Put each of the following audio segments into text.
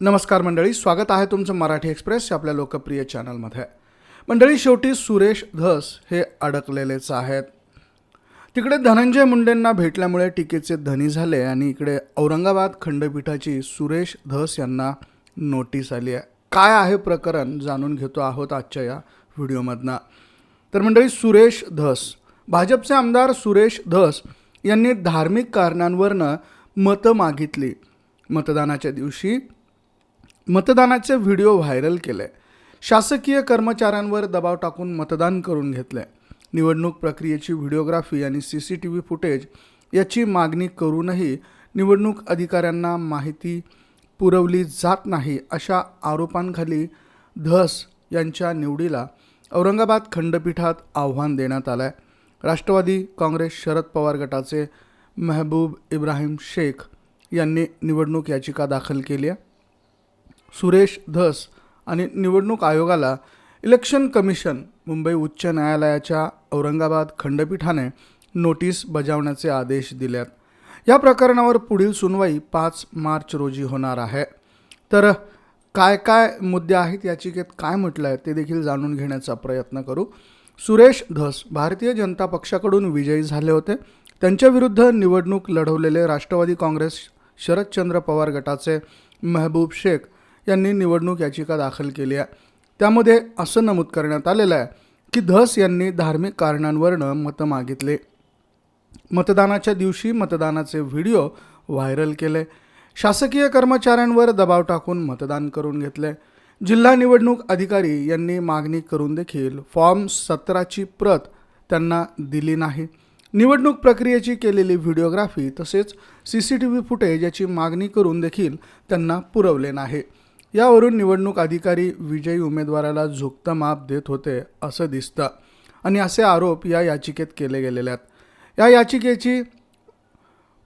नमस्कार मंडळी स्वागत आहे तुमचं मराठी एक्सप्रेस आपल्या लोकप्रिय चॅनलमध्ये. मंडळी शेवटी सुरेश धस हे अडकलेलेच आहेत. तिकडे धनंजय मुंडेंना भेटल्यामुळे टीकेचे धनी झाले आणि इकडे औरंगाबाद खंडपीठाची सुरेश धस यांना नोटीस आली आहे. काय आहे प्रकरण जाणून घेतो आहोत आजच्या या व्हिडिओमधनं. तर मंडळी सुरेश धस. भाजपचे आमदार सुरेश धस यांनी धार्मिक कारणांवरनं मतं मागितली. मतदानाच्या दिवशी मतदानाचे व्हिडिओ व्हायरल केले. शासकीय कर्मचाऱ्यांवर दबाव टाकून मतदान करून घेतले. निवडणूक प्रक्रियेची व्हिडिओग्राफी आणि C C T V footage याची मागणी करूनही निवडणूक अधिकाऱ्यांना माहिती पुरवली जात नाही अशा आरोपांखाली धस यांच्या निवडीला औरंगाबाद खंडपीठात आव्हान देण्यात आलं आहे राष्ट्रवादी काँग्रेस शरद पवार गटाचे महबूब इब्राहिम शेख यांनी निवडणूक याचिका दाखल केली आहे. सुरेश धस आणि निवडणूक आयोगाला इलेक्शन कमिशन मुंबई उच्च न्यायालयाच्या औरंगाबाद खंडपीठाने नोटीस बजावण्याचे आदेश दिले आहेत या प्रकरणावर पुढील सुनवाई पाच मार्च रोजी होणार आहे. तर काय काय मुद्दे आहेत याचिकेत काय म्हटलं आहे ते देखील जाणून घेण्याचा प्रयत्न करू. सुरेश धस भारतीय जनता पक्षाकडून विजयी झाले होते. त्यांच्याविरुद्ध निवडणूक लढवलेले राष्ट्रवादी काँग्रेस शरदचंद्र पवार गटाचे महबूब शेख यांनी निवडणूक याचिका दाखल केली आहे. त्यामध्ये असं नमूद करण्यात आलेलं आहे की धस यांनी धार्मिक कारणांवरनं मतं मागितले. मतदानाच्या दिवशी मतदानाचे व्हिडिओ व्हायरल केले. शासकीय कर्मचाऱ्यांवर दबाव टाकून मतदान करून घेतले. जिल्हा निवडणूक अधिकारी यांनी मागणी करून देखील फॉर्म सतराची प्रत त्यांना दिली नाही. निवडणूक प्रक्रियेची केलेली व्हिडिओग्राफी तसेच C C T V footage याची मागणी करून देखील त्यांना पुरवले नाही. यावरून निवडणूक अधिकारी विजयी उमेदवाराला झुकतं माप देत होते असं दिसतं. आणि असे आरोप या याचिकेत केले गेलेले आहेत. या याचिकेची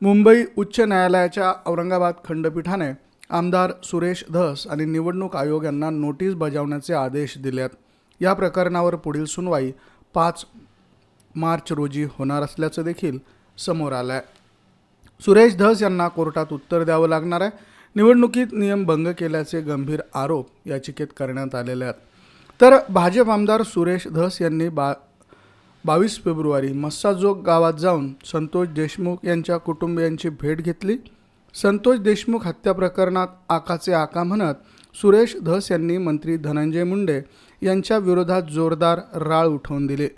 मुंबई उच्च न्यायालयाच्या औरंगाबाद खंडपीठाने आमदार सुरेश धस आणि निवडणूक आयोग यांना नोटीस बजावण्याचे आदेश दिले आहेत. या प्रकरणावर पुढील सुनवाई पाच मार्च रोजी होणार असल्याचं देखील समोर आलं आहे सुरेश धस यांना कोर्टात उत्तर द्यावं लागणार आहे. निवडणुकीत नियम भंग केल्याचे गंभीर आरोप याचिकेत करण्यात आलेले आहेत. तर भाजप आमदार सुरेश धस यांनी बा बावीस फेब्रुवारी मस्साजोग गावात जाऊन संतोष देशमुख यांच्या कुटुंबियांची भेट घेतली. संतोष देशमुख हत्या प्रकरणात आकाचे आका म्हणत सुरेश धस यांनी मंत्री धनंजय मुंडे यांच्या विरोधात जोरदार राळ उठवून दिली.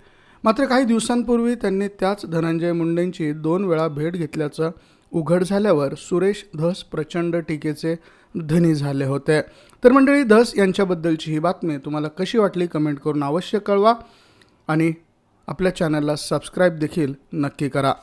मात्र काही दिवसांपूर्वी त्यांनी त्याच धनंजय मुंडेंची दोन वेळा भेट घेतल्याचं उघड झाल्यावर सुरेश धस प्रचंड टीकेचे धनी झाले होते. तर मंडळी धस यांच्याबद्दलची ही बातमी तुम्हाला कशी वाटली कमेंट करून अवश्य कळवा आणि आपल्या चॅनलला सबस्क्राईब देखील नक्की करा.